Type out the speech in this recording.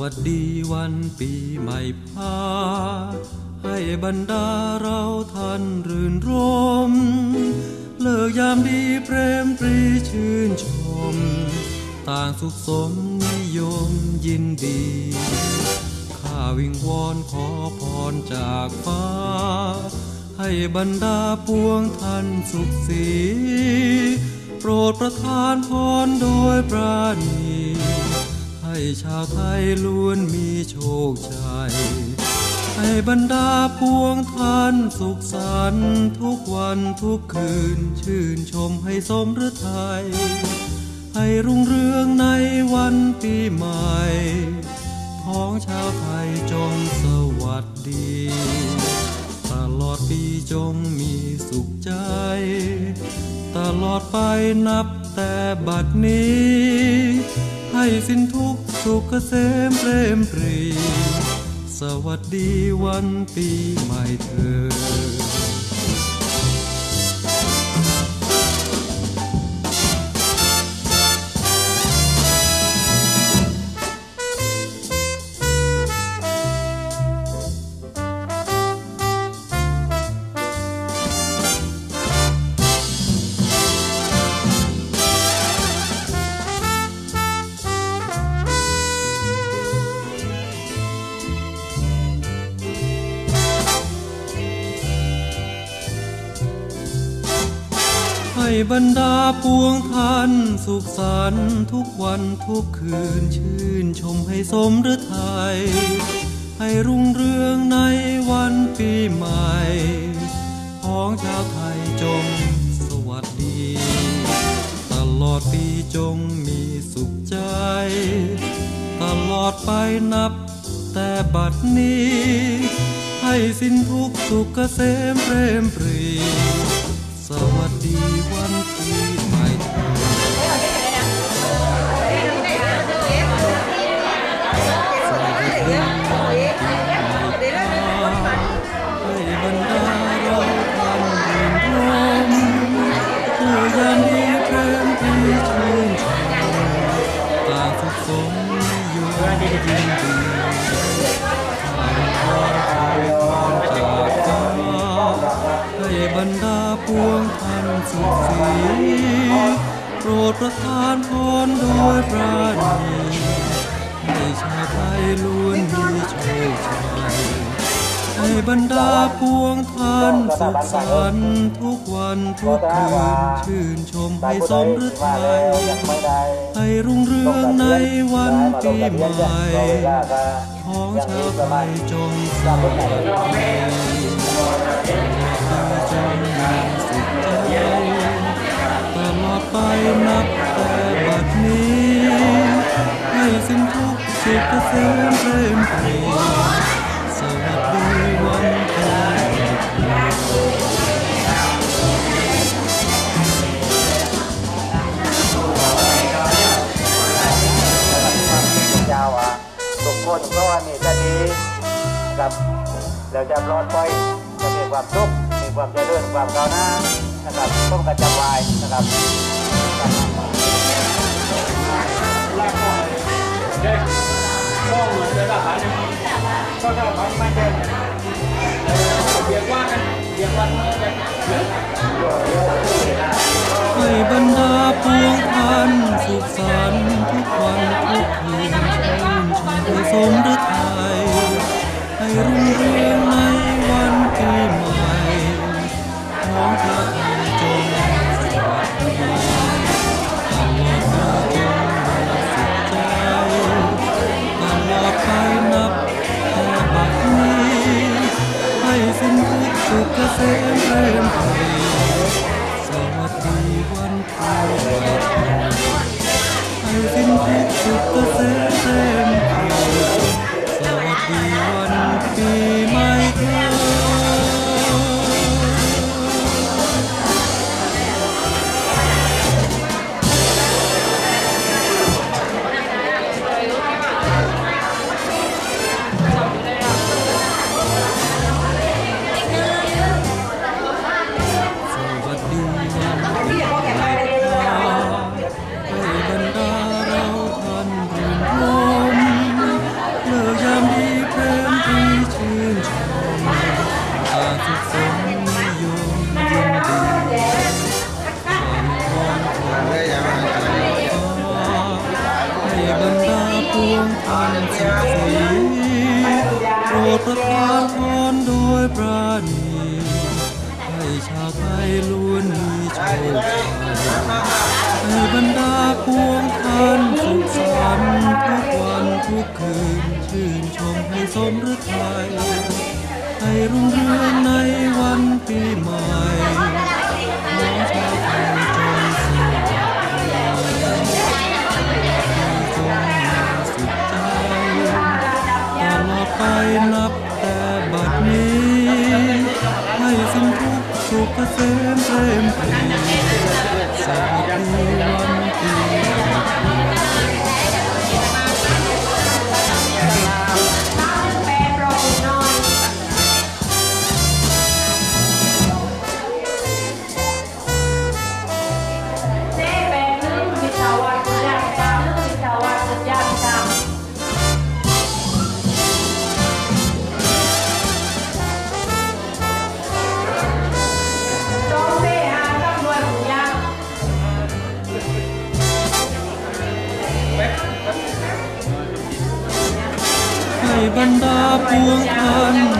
วัสดีวันปีใหม่พาให้บรรดาเราท่านรื่นรม เลิกยามดีเปรมปรีชื่นชม ต่างสุขสมนิยมยินดี ข้าวิงวอนขอพรจากฟ้า ให้บรรดาปวงท่านสุขสี โปรดประทานพรโดยปราณี ให้ชาวไทยล้วนมีโชคชัย ให้บรรดาปวงท่านสุขสันต์ทุกวันทุกคืน ชื่นชมให้สมฤทัย ให้รุ่งเรืองในวันปีใหม่ท้องชาวไทยจงสวัสดี ตลอดปีจงมีสุขใจ ตลอดไปนับแต่บัดนี้ ให้สิ้นทุกสุขเกษมเปรมปรี สวัสดีวันปีใหม่เธอ บรรดาปวงท่านสุขสันต์ทุกวันทุกคืนชื่นชมให้สมฤทัยให้รุ่งเรืองในวันปีใหม่ ของชาวไทยจงสวัสดี ตลอดปีจงมีสุขใจ ตลอดไปนับแต่บัดนี้ ให้สิ้นทุกสุขเกษมเปรมปรีสวัสดีวัน รดาปวงท่านสุขสีโปรดประทานพรโดยปราณีให้ชาไทยล้วนมีโชคชัยให้บรรดาปวงท่านสุขสันต์ทุกวันทุกคืนชื่นชมให้สมฤทัยให้รุ่งเรืองในวันปีใหม่ของชาวไทยจงสวัสดี ตลอดไปนับแต่บัดนี้ให้สิ้นทุกสุขเกษมเปรมปรีสวัสดีวันปีใหม่ยาวอะทุกคนก็ว่ามีจะดีครับเราจะรอดไป ความสุขมีความเจริญความก้าวหน้านะครับต้องกระจายนะครับให้บรรดาปวงท่านสุขสันต์ทุกวันทุกคืนชื่นชมให้สมฤทัยให้รุ่งเรือง ให้ พรโดยปราณีให้ชาวไทยล้วนมีโชคให้บรรดาพวงท่านสุขสันต์ทุกวันทุกคืนชื่นชมให้สมฤทัยให้รุ่งเรืองในวันปีใหม่น้องชาวไทยจงสุขใจจงสุขใจตลอดไปนะ ให้บ